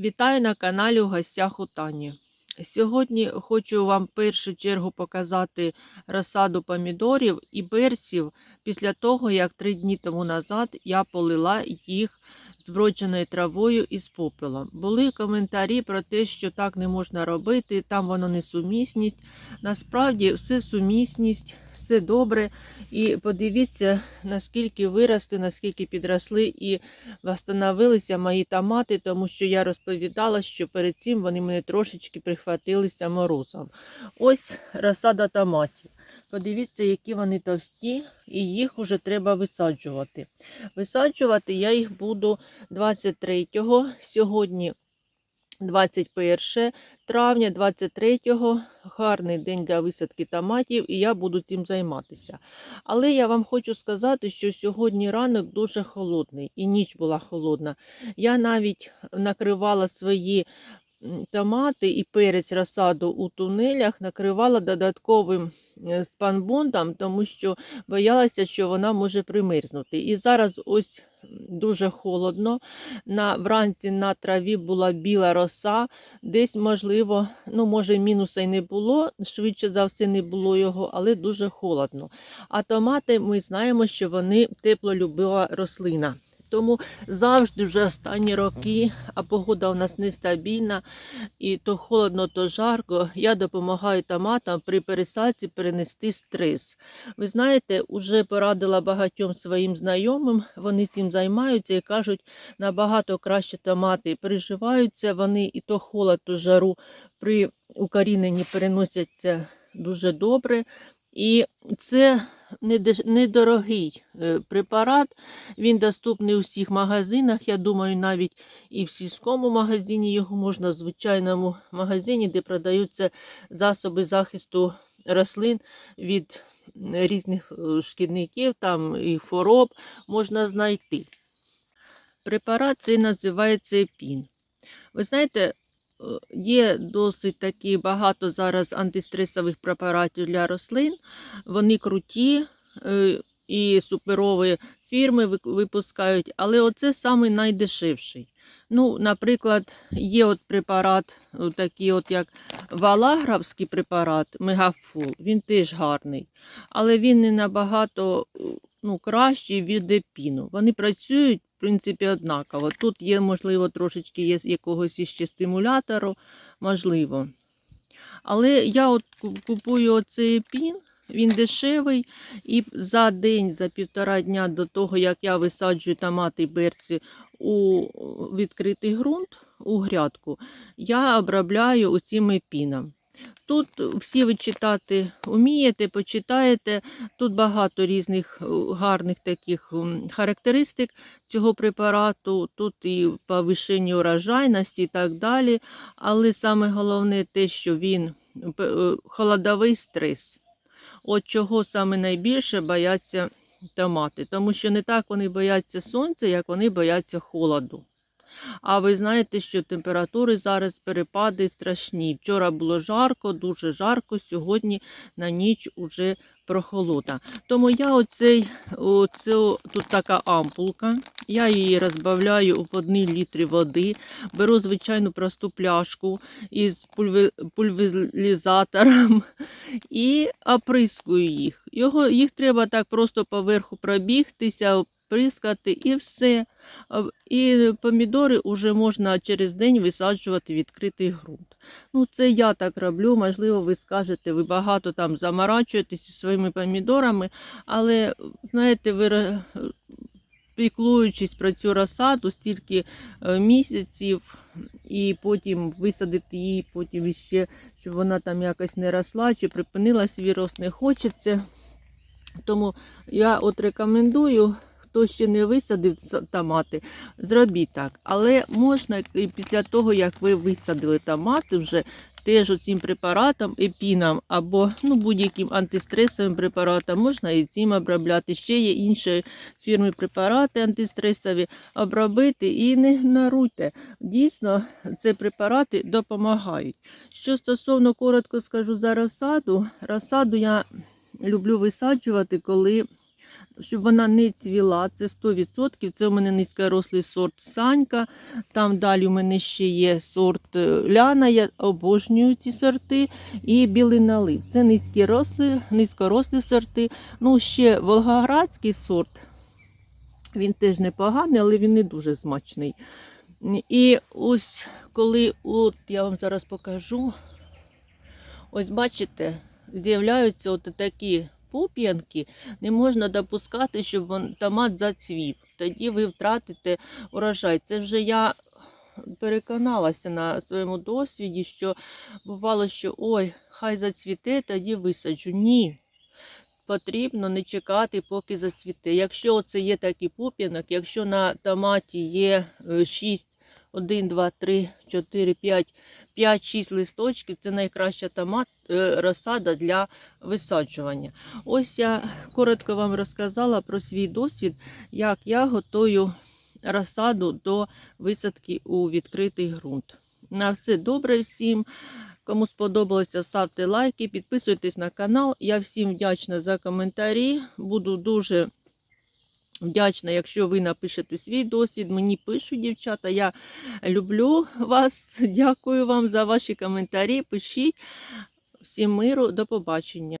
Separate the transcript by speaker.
Speaker 1: Вітаю на каналі у гостях у Тані. Сьогодні хочу вам в першу чергу показати розсаду помідорів і перців після того, як три дні тому назад я полила їх збродженою травою із попелом. Були коментарі про те, що так не можна робити, там воно несумісність. Насправді все сумісність, все добре. І подивіться, наскільки виросли, наскільки підросли і встановилися мої томати, тому що я розповідала, що перед цим вони мене трошечки прихватилися морозом. Ось розсада томатів. Подивіться, які вони товсті, і їх вже треба висаджувати. Висаджувати я їх буду 23-го, сьогодні 21 травня, 23-го, гарний день для висадки томатів, і я буду цим займатися. Але я вам хочу сказати, що сьогодні ранок дуже холодний, і ніч була холодна. Я навіть накривала свої томати і перець розсаду у тунелях, накривала додатковим е, спанбондом, тому що боялася, що вона може примерзнути. І зараз ось дуже холодно. На, вранці на траві була біла роса, десь, можливо, ну, може, мінуса й не було, швидше за все не було його, але дуже холодно. А томати ми знаємо, що вони теплолюбива рослина. Тому завжди вже останні роки, а погода у нас нестабільна, і то холодно, то жарко. Я допомагаю томатам при пересадці перенести стрес. Ви знаєте, уже порадила багатьом своїм знайомим, вони цим займаються і кажуть, набагато краще томати переживаються, вони і то холод, то жару при укоріненні переносяться дуже добре. І це недорогий е, препарат. Він доступний у всіх магазинах. Я думаю, навіть і в сільському магазині його можна в звичайному магазині, де продаються засоби захисту рослин від різних е, шкідників, там і хвороб можна знайти. Препарат цей називається епін. Ви знаєте, є досить таки багато зараз антистресових препаратів для рослин. Вони круті е, і суперові фірми випускають, але оце самий найдешевший. Ну, наприклад, є от препарат, такий от як валагравський препарат Мегафул, він теж гарний, але він не набагато ну, кращий від епіну. Вони працюють, в принципі, однаково. Тут є, можливо, трошечки є якогось іще стимулятору, можливо. Але я от купую оцей епін, він дешевий, і за день, за півтора дня до того, як я висаджую томати і берці у відкритий ґрунт, у грядку, я обробляю оцим епіном. Тут всі ви читати вмієте, почитаєте. Тут багато різних е, гарних таких характеристик цього препарату. Тут і повищення урожайності і так далі. Але саме головне те, що він е, холодовий стрес. От чого саме найбільше бояться томати, тому що не так вони бояться сонця, як вони бояться холоду. А ви знаєте, що температури зараз перепади страшні. Вчора було жарко, дуже жарко, сьогодні на ніч уже прохолода. Тому я оцей, оцю, тут така ампулка, я її розбавляю у 1 літрі води, беру звичайну просту пляшку із пульве- і оприскую їх. Його, їх треба так просто поверху пробігтися, оприскати і все. І помідори вже можна через день висаджувати в відкритий ґрунт. Ну, це я так роблю. Можливо, ви скажете, ви багато там заморачуєтесь зі своїми помідорами, але знаєте, ви піклуючись про цю розсаду стільки е, місяців, і потім висадити її, потім ще, щоб вона там якось не росла чи припинила свій рост, не хочеться. Тому я от рекомендую, хто ще не висадив томати, зробіть так. Але можна і після того, як ви висадили томати, вже теж цим препаратом, епіном або ну, будь-яким антистресовим препаратом, можна і цим обробляти. Ще є інші фірми препарати антистресові, обробити і не ігноруйте. Дійсно, ці препарати допомагають. Що стосовно коротко скажу за розсаду, розсаду я люблю висаджувати, коли щоб вона не цвіла, це 100%. Це у мене низькорослий сорт Санька. Там далі у мене ще є сорт е, Ляна, я обожнюю ці сорти. І білий налив. Це низькорослі, низькорослі сорти. Ну, ще Волгоградський сорт. Він теж непоганий, але він не дуже смачний. І ось коли, от я вам зараз покажу, ось бачите, з'являються от такі пуп'янки, не можна допускати, щоб томат зацвів. Тоді ви втратите урожай. Це вже я переконалася на своєму досвіді, що бувало, що ой, хай зацвіте, тоді висаджу. Ні. Потрібно не чекати, поки зацвіте. Якщо це є такий пуп'янок, якщо на томаті є 6, 1, 2, 3, 4, 5, 5-6 листочків, це найкраща томат, е, розсада для висаджування. Ось я коротко вам розказала про свій досвід, як я готую розсаду до висадки у відкритий ґрунт. На все добре всім. Кому сподобалося, ставте лайки, підписуйтесь на канал. Я всім вдячна за коментарі. Буду дуже вдячна, якщо ви напишете свій досвід. Мені пишуть дівчата. Я люблю вас. Дякую вам за ваші коментарі. Пишіть. Всім миру, до побачення.